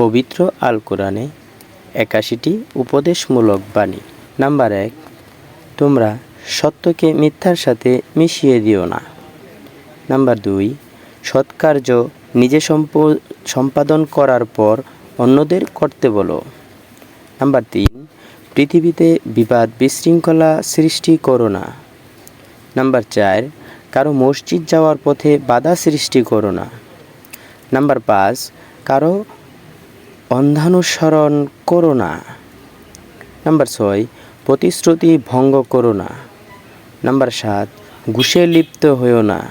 পবিত্র আল কোরআনে একাশিটি উপদেশমূলক বাণী। নাম্বার এক, তোমরা সত্যকে মিথ্যার সাথে মিশিয়ে দিও না। নাম্বার দুই, সৎকার্য নিজে সম্প- সম্পাদন করার পর অন্যদের করতে বলো। নাম্বার তিন, পৃথিবীতে বিবাদ বিশৃঙ্খলা সৃষ্টি করো না। নাম্বার চার, কারও মসজিদ যাওয়ার পথে বাধা সৃষ্টি করো না। নাম্বার পাঁচ, কারও অন্ধানুসরণ করো না। নাম্বার ছয়, প্রতিশ্রুতি ভঙ্গ করো না। নাম্বার সাত, ঘুষে লিপ্ত হয়েও না।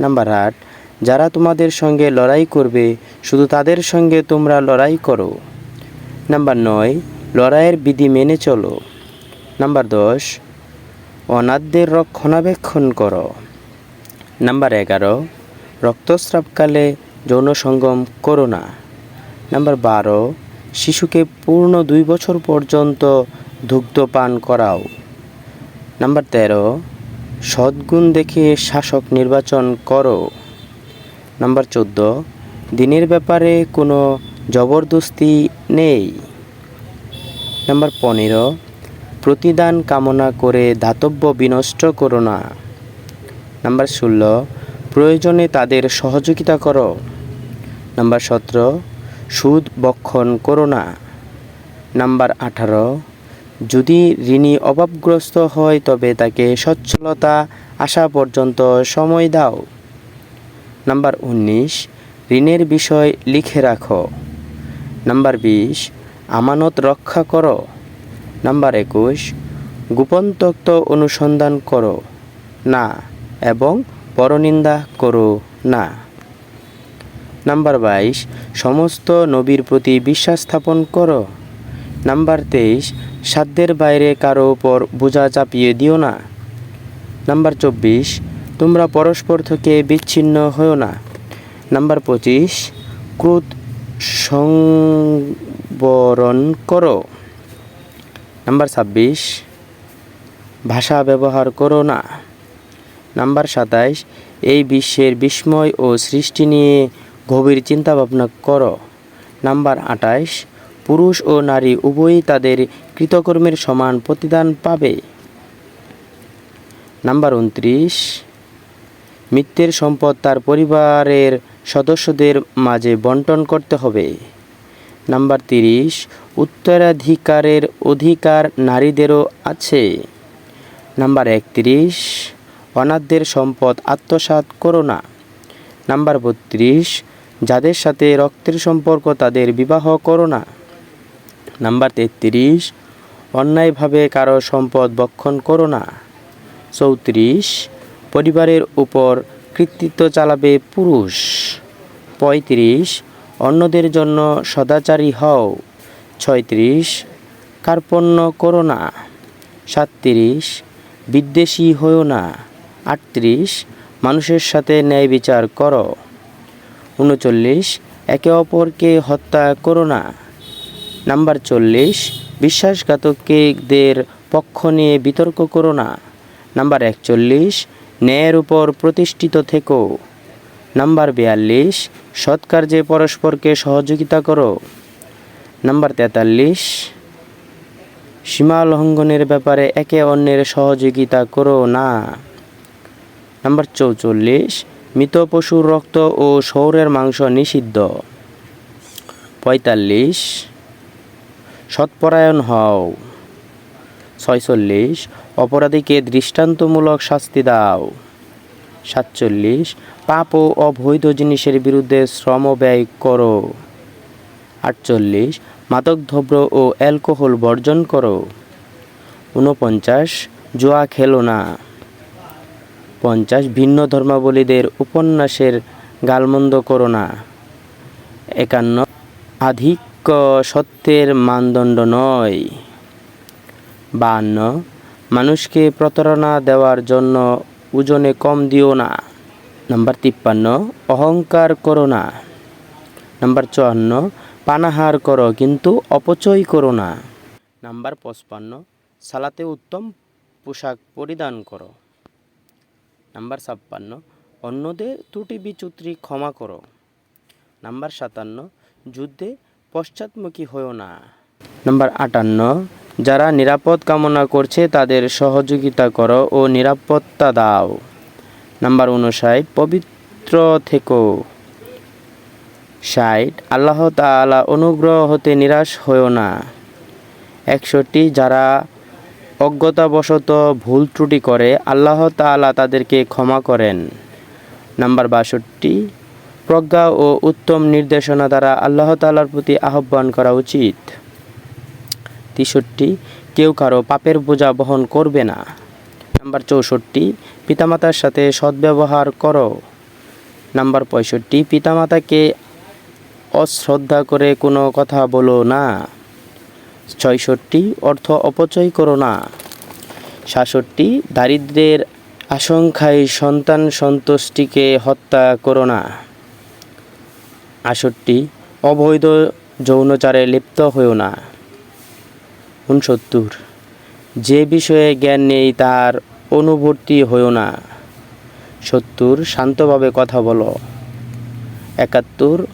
নাম্বার আট, যারা তোমাদের সঙ্গে লড়াই করবে, শুধু তাদের সঙ্গে তোমরা লড়াই করো। নাম্বার নয়, লড়াইয়ের বিধি মেনে চলো। নাম্বার দশ অনাথদের রক্ষণাবেক্ষণ করো। নাম্বার এগারো, রক্তস্রাবকালে যৌন সঙ্গম করো না। নাম্বার বারো, শিশুকে পূর্ণ দুই বছর পর্যন্ত দুগ্ধ পান করাও। নাম্বার তেরো, সদ্গুণ দেখে শাসক নির্বাচন করো। নাম্বার চোদ্দ, দিনের ব্যাপারে কোনো জবরদস্তি নেই। নাম্বার পনেরো, প্রতিদান কামনা করে দাতব্য বিনষ্ট করো না। নাম্বার ষোলো, প্রয়োজনে তাদের সহযোগিতা করো। নাম্বার সতেরো সুদ বক্ষণ করো না। নাম্বার আঠারো, যদি ঋণী অভাবগ্রস্ত হয় তবে তাকে সচ্ছলতা আসা পর্যন্ত সময় দাও। নাম্বার উনিশ, ঋণের বিষয় লিখে রাখো। নাম্বার বিশ, আমানত রক্ষা করো। নাম্বার একুশ, গোপন তত্ত্ব অনুসন্ধান করো। না, এবং পরনিন্দা করো না। নাম্বার বাইশ, সমস্ত নবীর প্রতি বিশ্বাস স্থাপন করো। নাম্বার তেইশ, সাধ্যের বাইরে কারও উপর বোঝা চাপিয়ে দিও না। নাম্বার চব্বিশ, তোমরা পরস্পর থেকে বিচ্ছিন্ন হও না। নাম্বার পঁচিশ, ক্রোধ সংবরণ করো। নাম্বার ছাব্বিশ, ভাষা ব্যবহার করো না। নাম্বার সাতাইশ, এই বিশ্বের বিস্ময় ও সৃষ্টি নিয়ে গভীর চিন্তা ভাবনা করো। নাম্বার আটাইশ পুরুষ ও নারী উভয়ই তাদের কৃতকর্মের সমান প্রতিদান পাবে। নাম্বার উনত্রিশ মৃত্যের সম্পদ তার পরিবারের সদস্যদের মাঝে বন্টন করতে হবে। নাম্বার তিরিশ, উত্তরাধিকারের অধিকার নারীদেরও আছে। নাম্বার একত্রিশ, অনাথদের সম্পদ আত্মসাৎ করো না। নাম্বার বত্রিশ যাদের সাথে রক্তের সম্পর্ক তাদের বিবাহ করো না। নাম্বার তেত্রিশ, অন্যায়ভাবে কারও সম্পদ বক্ষণ করো না। চৌত্রিশ, পরিবারের উপর কৃতিত্ব চালাবে পুরুষ। পঁয়ত্রিশ, অন্যদের জন্য সদাচারী হও। ছয়ত্রিশ, কার্পণ্য করো না। সাতত্রিশ, বিদ্বেষী হও না। আটত্রিশ, মানুষের সাথে ন্যায় বিচার করো। উনচল্লিশ, একে অপরকে হত্যা করো না। নাম্বার চল্লিশ, বিশ্বাসঘাতকদের পক্ষ নিয়ে বিতর্ক করো না। নাম্বার একচল্লিশ, ন্যায়ের উপর প্রতিষ্ঠিত থেকো। নাম্বার বিয়াল্লিশ, সৎকার্যে পরস্পরকে সহযোগিতা করো। নাম্বার তেতাল্লিশ সীমা লঙ্ঘনের ব্যাপারে একে অন্যের সহযোগিতা করো না। নাম্বার চৌচল্লিশ মৃত পশুর রক্ত ও সৌরের মাংস নিষিদ্ধ। পঁয়তাল্লিশ, সৎপরায়ণ হও। ছয়চল্লিশ, অপরাধীকে দৃষ্টান্তমূলক শাস্তি দাও। সাতচল্লিশ, পাপ ও অবৈধ জিনিসের বিরুদ্ধে শ্রম ব্যয় করো। আটচল্লিশ, মাদকদ্রব্য ও অ্যালকোহল বর্জন করো। ঊনপঞ্চাশ, জুয়া খেলো না। পঞ্চাশ ভিন্ন ধর্মাবলীদের উপন্যাসের গালমন্দ করো না। একান্ন, আধিক্য সত্যের মানদণ্ড নয়। বান্ন মানুষকে প্রতারণা দেওয়ার জন্য ওজনে কম দিও না। নাম্বার তিপ্পান্ন, অহংকার করো না। নাম্বার চুয়ান্ন, পানাহার করো কিন্তু অপচয় করো না। নাম্বার পঁচপান্ন, সালাতে উত্তম পোশাক পরিধান করো। নাম্বার ছাপ্পান্ন, অন্যদের ত্রুটি বিচ্যুতি ক্ষমা করো। নাম্বার সাতান্ন, যুদ্ধে পশ্চাৎমুখী হও না। নাম্বার আটান্ন, যারা নিরাপদ কামনা করছে তাদের সহযোগিতা করো ও নিরাপত্তা দাও। নাম্বার উনষাট, পবিত্র থেকো। ষাট, আল্লাহ তাআলা অনুগ্রহ হতে নিরাশ হও না। একষট্টি, যারা অজ্ঞতাবশত ভুল ত্রুটি করে আল্লাহ তালা তাদেরকে ক্ষমা করেন। নাম্বার বাষট্টি, প্রজ্ঞা ও উত্তম নির্দেশনা দ্বারা আল্লাহ তাআলার প্রতি আহ্বান করা উচিত। তেষট্টি, কেউ কারও পাপের বোঝা বহন করবে না। নাম্বার চৌষট্টি, পিতামাতার সাথে সদ্ব্যবহার করো। নাম্বার পঁয়ষট্টি, পিতামাতাকে অশ্রদ্ধা করে কোনো কথা বলো না। ছয়ষট্টি অর্থ অপচয় করো না। সাতষট্টি, দারিদ্রের আশঙ্কায় সন্তান সন্তুষ্টিকে হত্যা করো না। আষট্টি অবৈধ যৌনচারে লিপ্ত হয়েও না। উনসত্তর, যে বিষয়ে জ্ঞান নেই তার অনুভূতি হয়েও না। সত্তর, শান্তভাবে কথা বলো। একাত্তর,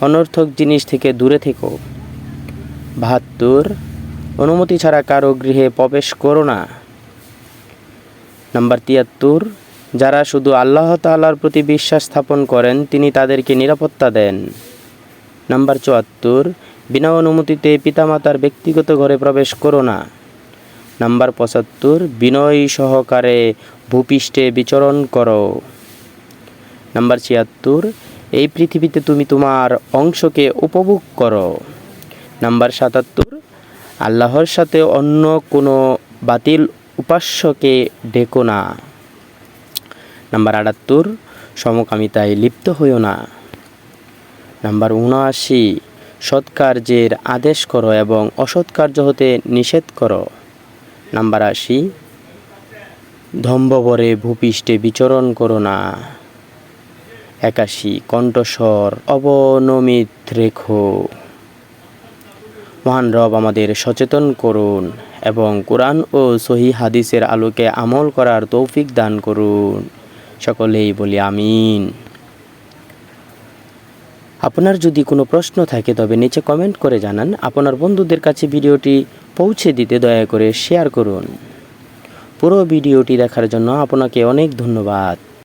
অনর্থক জিনিস থেকে দূরে থেকো। বাহাত্তর। অনুমতি ছাড়া কারও গৃহে প্রবেশ করো না। নাম্বার তিয়াত্তর, যারা শুধু আল্লাহ তাআলার প্রতি বিশ্বাস স্থাপন করেন, তিনি তাদেরকে নিরাপত্তা দেন। নাম্বার চুয়াত্তর, বিনা অনুমতিতে পিতামাতার ব্যক্তিগত ঘরে প্রবেশ করো না। নাম্বার পঁচাত্তর, বিনয় সহকারে ভূপৃষ্ঠে বিচরণ করো। নাম্বার ছিয়াত্তর, এই পৃথিবীতে তুমি তোমার অংশকে উপভোগ করো। নাম্বার সাতাত্তর, আল্লাহর সাথে অন্য কোনো বাতিল উপাস্যকে ডেকো না। নাম্বার আটাত্তর, সমকামিতায় লিপ্ত হইও না। নাম্বার উনআশি, সৎকার্যের আদেশ করো এবং অসৎকার্য হতে নিষেধ করো। নাম্বার আশি ধম্ববরে ভূপৃষ্ঠে বিচরণ করো না। একাশি, কণ্ঠস্বর অবনমিত রেখো। মহান রব আমাদের সচেতন করুন এবং কোরআন ও সহি হাদিসের আলোকে আমল করার তৌফিক দান করুন। সকলেই বলি আমিন। আপনার যদি কোনো প্রশ্ন থাকে, তবে নিচে কমেন্ট করে জানান। আপনার বন্ধুদের কাছে ভিডিওটি পৌঁছে দিতে দয়া করে শেয়ার করুন। পুরো ভিডিওটি দেখার জন্য আপনাকে অনেক ধন্যবাদ।